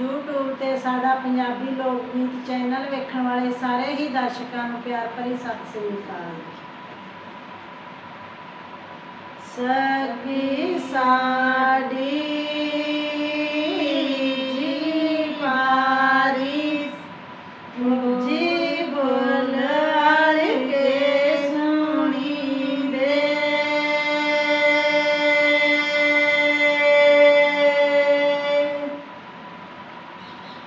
YouTube ਤੇ ਸਾਡਾ ਪੰਜਾਬੀ ਲੋਕ ਗੀਤ ਚੈਨਲ ਵੇਖਣ ਵਾਲੇ ਸਾਰੇ ਹੀ ਦਰਸ਼ਕਾਂ ਨੂੰ ਪਿਆਰ ਭਰੀ ਸਤਿ ਸ੍ਰੀ ਅਕਾਲ ਸਗੀ ਸਾਡੀ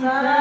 সারা